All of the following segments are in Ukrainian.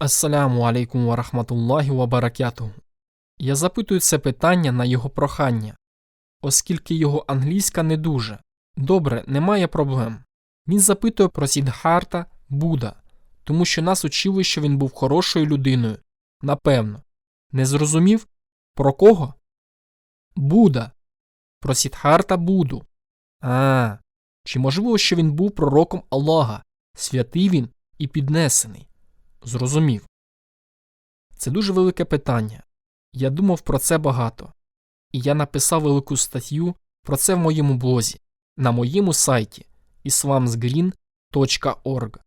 Ассаляму алейкум ва рахматуллахі. Я запитую це питання на його прохання, оскільки його англійська не дуже. Добре, немає проблем. Він запитує про Сіддхарта Буда, тому що нас учили, що він був хорошою людиною. Напевно. Не зрозумів? Про кого? Буда. Про Сіддхарта Буду. А, чи можливо, що він був пророком Аллаха, святий він і піднесений? Зрозумів. Це дуже велике питання. Я думав про це багато. І я написав велику статтю про це в моєму блозі, на моєму сайті islamsgreen.org.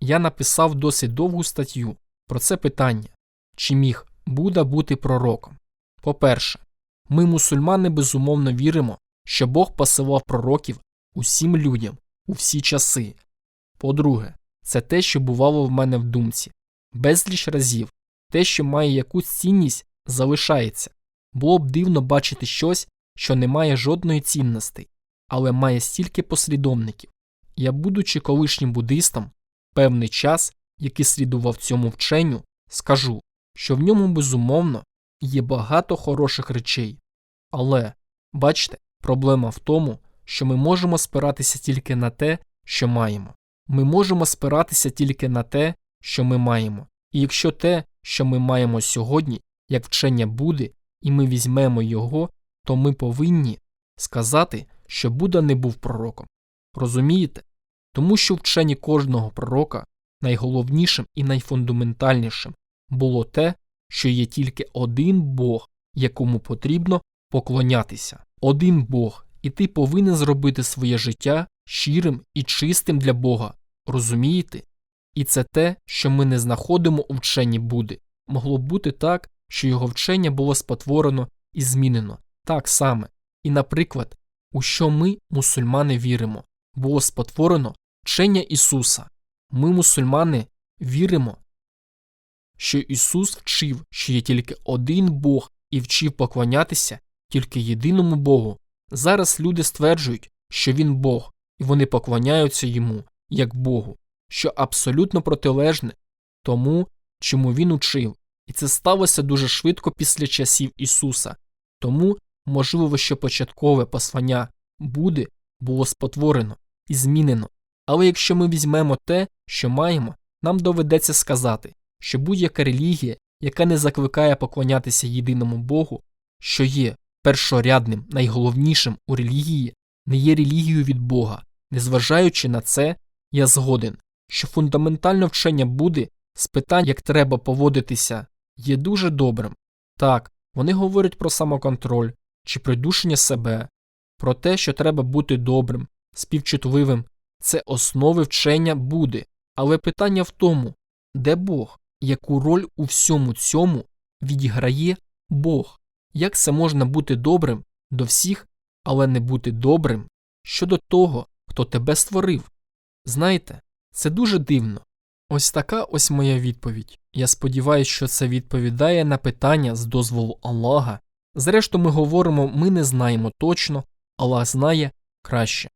Я написав досить довгу статтю про це питання, чи міг Будда бути пророком. По-перше, ми, мусульмани, безумовно віримо, що Бог посилав пророків усім людям у всі часи. По-друге, це те, що бувало в мене в думці. Безліч разів те, що має якусь цінність, залишається. Було б дивно бачити щось, що не має жодної цінності, але має стільки послідовників. Я, будучи колишнім буддистом, певний час, який слідував цьому вченню, скажу, що в ньому безумовно є багато хороших речей. Але, бачите, проблема в тому, що ми можемо спиратися тільки на те, що маємо. Ми можемо спиратися тільки на те, що ми маємо. І якщо те, що ми маємо сьогодні, як вчення буде, і ми візьмемо його, то ми повинні сказати, що Будда не був пророком. Розумієте? Тому що вчені кожного пророка найголовнішим і найфундаментальнішим було те, що є тільки один Бог, якому потрібно поклонятися. Один Бог, і ти повинен зробити своє життя щирим і чистим для Бога. Розумієте? І це те, що ми не знаходимо у вченні Буди. Могло б бути так, що його вчення було спотворено і змінено так саме. І, наприклад, у що ми, мусульмани, віримо, було спотворено вчення Ісуса. Ми, мусульмани, віримо, що Ісус вчив, що є тільки один Бог і вчив поклонятися тільки єдиному Богу. Зараз люди стверджують, що Він Бог, і вони поклоняються йому як Богу, що абсолютно протилежне тому, чому він учив, і це сталося дуже швидко після часів Ісуса, тому, можливо, що початкове послання Буди було спотворено і змінено. Але якщо ми візьмемо те, що маємо, нам доведеться сказати, що будь-яка релігія, яка не закликає поклонятися єдиному Богу, що є першорядним, найголовнішим у релігії, не є релігією від Бога. Незважаючи на це, я згоден, що фундаментальне вчення Буди з питань, як треба поводитися, є дуже добрим. Так, вони говорять про самоконтроль чи придушення себе, про те, що треба бути добрим, співчутливим це основи вчення Буди. Але питання в тому, де Бог, яку роль у всьому цьому відіграє Бог, як це можна бути добрим до всіх, але не бути добрим щодо того, хто тебе створив. Знаєте, це дуже дивно. Ось така ось моя відповідь. Я сподіваюся, що це відповідає на питання з дозволу Аллаха. Зрештою, ми говоримо, ми не знаємо точно, Аллах знає краще.